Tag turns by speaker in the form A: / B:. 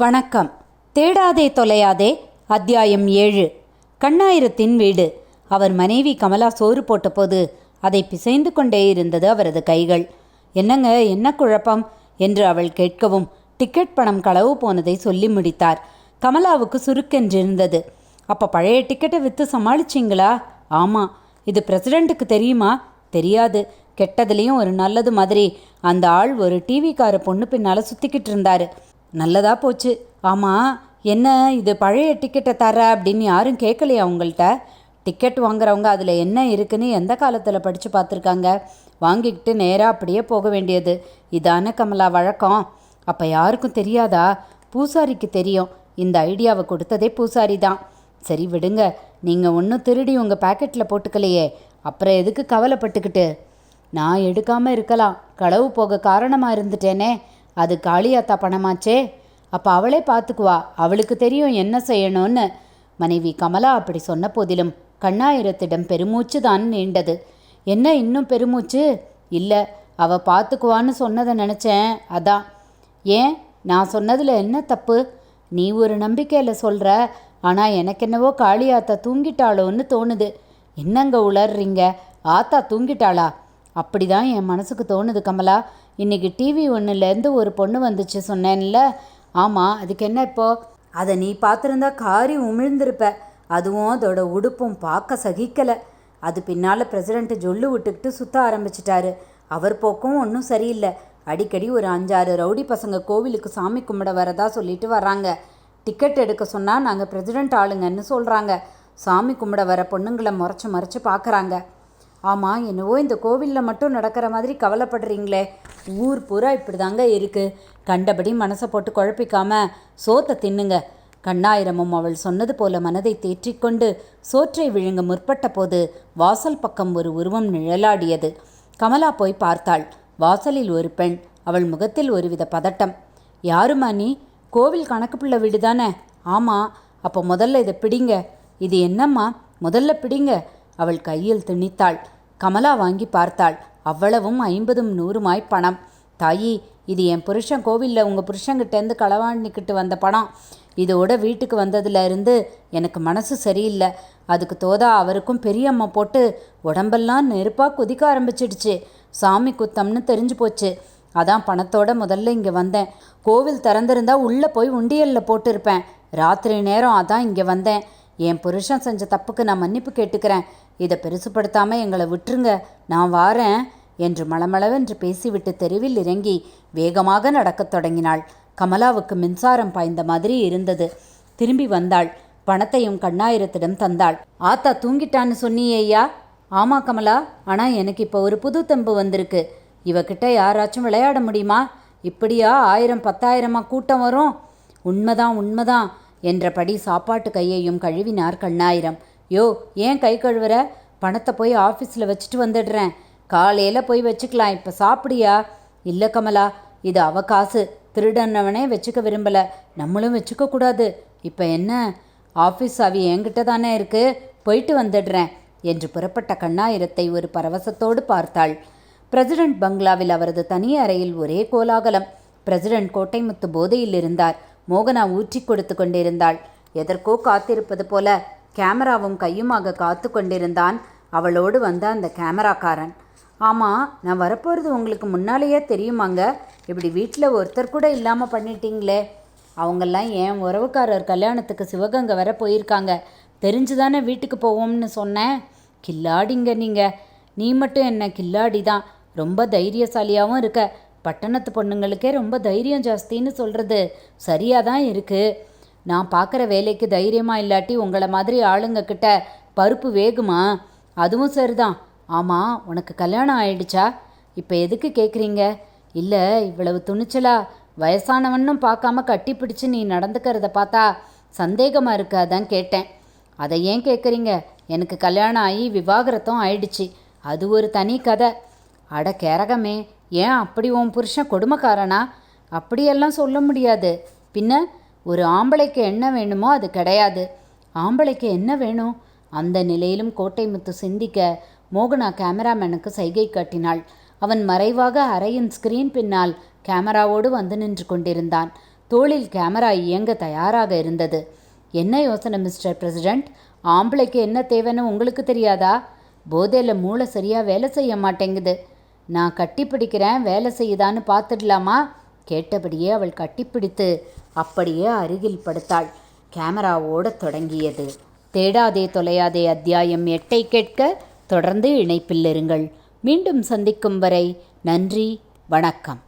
A: வணக்கம். தேடாதே தொலையாதே. அத்தியாயம் ஏழு. கண்ணாயிரத்தின் வீடு. அவர் மனைவி கமலா சோறு போட்டபோது அதை பிசைந்து கொண்டே இருந்தது அவரது கைகள். என்னங்க என்ன குழப்பம்? என்று அவள் கேட்கவும் டிக்கெட் பணம் களவு போனதை சொல்லி முடித்தார். கமலாவுக்கு சுருக்கென்றிருந்தது. அப்போ பழைய டிக்கெட்டை விற்று சமாளிச்சிங்களா? ஆமாம் இது பிரசிடெண்ட்டுக்கு தெரியுமா? தெரியாது. கெட்டதுலேயும் ஒரு நல்லது மாதிரி. அந்த ஆள் ஒரு டிவிக்கார பொண்ணு பின்னால் சுற்றிக்கிட்டு இருந்தாரு. நல்லதாக போச்சு. ஆமாம் என்ன இது பழைய டிக்கெட்டை தர அப்படின்னு யாரும் கேட்கலையா உங்கள்கிட்ட டிக்கெட் வாங்குறவங்க அதில் என்ன இருக்குன்னு எந்த காலத்தில் படித்து பார்த்துருக்காங்க? வாங்கிக்கிட்டு நேராக அப்படியே போக வேண்டியது. இதான கமலா வழக்கம். அப்போ யாருக்கும் தெரியாதா? பூசாரிக்கு தெரியும். இந்த ஐடியாவை கொடுத்ததே பூசாரி தான். சரி விடுங்க நீங்கள் ஒன்றும் திருடி உங்கள் பாக்கெட்டில் போட்டுக்கலையே. அப்புறம் எதுக்கு கவலைப்பட்டுக்கிட்டு? நான் எடுக்காமல் இருக்கலாம். களவு போக காரணமாக இருந்துட்டேனே. அது காளியாத்தா பணமாச்சே. அப்போ அவளே பார்த்துக்குவா அவளுக்கு தெரியும் என்ன செய்யணும்னு. மனைவி கமலா அப்படி சொன்ன போதிலும் கண்ணாயிரத்திடம் பெருமூச்சு தான் நீண்டது. என்ன இன்னும் பெருமூச்சு? இல்லை அவ பார்த்துக்குவான்னு சொன்னதை நினச்சேன். அதான். ஏன்? நான் சொன்னதில் என்ன தப்பு? நீ ஒரு நம்பிக்கையில் சொல்கிற ஆனால் எனக்கு என்னவோ காளியாத்தா தூங்கிட்டாளோன்னு தோணுது. என்னங்க உளர்றீங்க? ஆத்தா தூங்கிட்டாளா? அப்படிதான் என் மனசுக்கு தோணுது கமலா. இன்னைக்கு டிவி ஒன்றுலேருந்து ஒரு பொண்ணு வந்துச்சு சொன்னேன்ல. ஆமாம் அதுக்கு என்ன இப்போ? அதை நீ பார்த்துருந்தா காரி உமிழ்ந்திருப்ப. அதுவும் அதோட உடுப்பும் பார்க்க சகிக்கலை. அது பின்னால் பிரசிடென்ட் ஜொல்லு விட்டுக்கிட்டு சுத்த ஆரம்பிச்சிட்டாரு. அவர் போக்கும் ஒன்றும் சரியில்லை. அடிக்கடி ஒரு அஞ்சாறு ரவுடி பசங்க கோவிலுக்கு சாமி கும்பிட வரதா சொல்லிட்டு வர்றாங்க. டிக்கெட் எடுக்க சொன்னால் நாங்கள் பிரசிடென்ட் ஆளுங்கன்னு சொல்கிறாங்க சாமி கும்பிட வர பொண்ணுங்களை முறைச்சி மறைச்சி பார்க்குறாங்க. ஆமாம் என்னவோ இந்த கோவிலில் மட்டும் நடக்கிற மாதிரி கவலைப்படுறீங்களே. ஊர் பூரா இப்படி தாங்க இருக்குது கண்டபடி மனசை போட்டு குழப்பிக்காம சோத்தை தின்னுங்க. கண்ணாயிரமும் அவள் சொன்னது போல மனதை தேற்றிக்கொண்டு சோற்றை விழுங்க முற்பட்ட போது வாசல் பக்கம் ஒரு உருவம் நிழலாடியது. கமலா போய் பார்த்தாள். வாசலில் ஒரு பெண் அவள் முகத்தில் ஒருவித பதட்டம். யாருமா நீ? கோவில் கணக்கு பிள்ளை வீடு தானே ஆமாம் அப்போ முதல்ல இதை பிடிங்க. இது என்னம்மா? முதல்ல பிடிங்க. அவள் கையில் திணித்தாள். கமலா வாங்கி பார்த்தாள். அவ்வளவும் ஐம்பதும் நூறுமாய் பணம். தாயி இது என் புருஷன் கோவிலில் உங்கள் புருஷங்கிட்டேருந்து களவாணிக்கிட்டு வந்த பணம். இதோட வீட்டுக்கு வந்ததுலேருந்து எனக்கு மனசு சரியில்லை. அதுக்கு தோதா அவருக்கும் பெரியம்மா போட்டு உடம்பெல்லாம் நெருப்பாக குதிக்க ஆரம்பிச்சிடுச்சு. சாமி குத்தம்னு தெரிஞ்சு போச்சு. அதான் பணத்தோட முதல்ல இங்கே வந்தேன். கோவில் திறந்திருந்தா உள்ளே போய் உண்டியலில் போட்டிருப்பேன். ராத்திரி நேரம் அதான் இங்கே வந்தேன். என் புருஷன் செஞ்ச தப்புக்கு நான் மன்னிப்பு கேட்டுக்கிறேன். இதை பெருசுப்படுத்தாமல் எங்களை விட்டுருங்க நான் வாரேன் என்று மளமளவென்று பேசிவிட்டு தெருவில் இறங்கி வேகமாக நடக்கத் தொடங்கினாள். கமலாவுக்கு மின்சாரம் பாய்ந்த மாதிரி இருந்தது. திரும்பி வந்தாள். பணத்தையும் கண்ணாயிரத்திடம் தந்தாள். ஆத்தா தூங்கிட்டான்னு சொன்னியேயா ஆமா கமலா ஆனால் எனக்கு இப்போ ஒரு புது தெம்பு வந்திருக்கு. இவகிட்ட யாராச்சும் விளையாட முடியுமா? இப்படியா ஆயிரம் பத்தாயிரமா கூட்டம் வரும்? உண்மைதான் உண்மைதான் என்றபடி சாப்பாட்டு கையையும் கழுவினார் கண்ணாயிரம். யோ ஏன் கை கழுவுற? பணத்தை போய் ஆஃபீஸில் வச்சுட்டு வந்துடுறேன். காலையில் போய் வச்சுக்கலாம். இப்போ சாப்பிடியா? இல்லை கமலா இது அவ காசு. திருடனவனே வச்சுக்க விரும்பலை. நம்மளும் வச்சுக்கக்கூடாது இப்போ என்ன? ஆஃபீஸ் அவி என்கிட்ட தானே இருக்கு. போயிட்டு வந்துடுறேன் என்று புறப்பட்ட கண்ணாயிரத்தை ஒரு பரவசத்தோடு பார்த்தாள். பிரசிடென்ட் பங்களாவில் அவரது தனி அறையில் ஒரே கோலாகலம். பிரசிடென்ட் கோட்டைமுத்து போதையில் இருந்தார். மோகனா ஊற்றி கொடுத்து கொண்டிருந்தாள். எதற்கோ காத்திருப்பது போல கேமராவும் கையுமாக காத்து கொண்டிருந்தான் அவளோடு வந்த அந்த கேமராக்காரன் ஆமாம் நான் வரப்போகிறது உங்களுக்கு முன்னாலேயே தெரியுமாங்க? இப்படி வீட்டில் ஒருத்தர் கூட இல்லாமல் பண்ணிட்டீங்களே. அவங்கெல்லாம் என் உறவுக்காரர் கல்யாணத்துக்கு சிவகங்கை வர போயிருக்காங்க. தெரிஞ்சு தானே வீட்டுக்கு போவோம்னு சொன்னேன். கில்லாடிங்க நீங்கள் நீ மட்டும் என்ன கில்லாடி தான். ரொம்ப தைரியசாலியாகவும் இருக்க. பட்டணத்து பொண்ணுங்களுக்கே ரொம்ப தைரியம் ஜாஸ்தின்னு சொல்கிறது சரியாக தான் இருக்குது நான் பார்க்குற வேலைக்கு தைரியமாக இல்லாட்டி உங்களை மாதிரி ஆளுங்க கிட்ட பருப்பு வேகுமா? அதுவும் சரிதான். ஆமாம் உனக்கு கல்யாணம் ஆயிடுச்சா? இப்போ எதுக்கு கேட்குறீங்க இல்லை இவ்வளவு துணிச்சலா வயசானவனும் பார்க்காம கட்டி பிடிச்சு நீ நடந்துக்கிறத பார்த்தா சந்தேகமாக இருக்கு அதான் கேட்டேன். அதை ஏன் கேட்குறீங்க எனக்கு கல்யாணம் ஆகி விவாகரத்தும் ஆயிடுச்சு. அது ஒரு தனி கதை. அட கேரகமே ஏன் அப்படி உன் புருஷன் கொடுமைக்காரனா? அப்படியெல்லாம் சொல்ல முடியாது. பின்ன ஒரு ஆம்பளைக்கு என்ன வேணுமோ அது கிடையாது. ஆம்பளைக்கு என்ன வேணும்? அந்த நிலையிலும் கோட்டை முத்து சிந்திக்க மோகனா கேமராமேனுக்கு சைகை காட்டினாள். அவன் மறைவாக அறையின் ஸ்கிரீன் பின்னால் கேமராவோடு வந்து நின்று கொண்டிருந்தான். தோளில் கேமரா இயங்க தயாராக இருந்தது. என்ன யோசனை மிஸ்டர் பிரசிடெண்ட் ஆம்பளைக்கு என்ன தேவைன்னு உங்களுக்கு தெரியாதா? போதையில் மூளை சரியாக வேலை செய்ய மாட்டேங்குது. நான் கட்டிப்பிடிக்கிறேன் வேலை செய்யுதான்னு பார்த்துடலாமா? கேட்டபடியே அவள் கட்டிப்பிடித்து அப்படியே அருகில் படுத்தாள். கேமராவோட தொடங்கியது. தேடாதே தொலையாதே அத்தியாயம் எட்டை கேட்க தொடர்ந்து இணைப்பில் இருங்கள். மீண்டும் சந்திக்கும் வரை நன்றி வணக்கம்.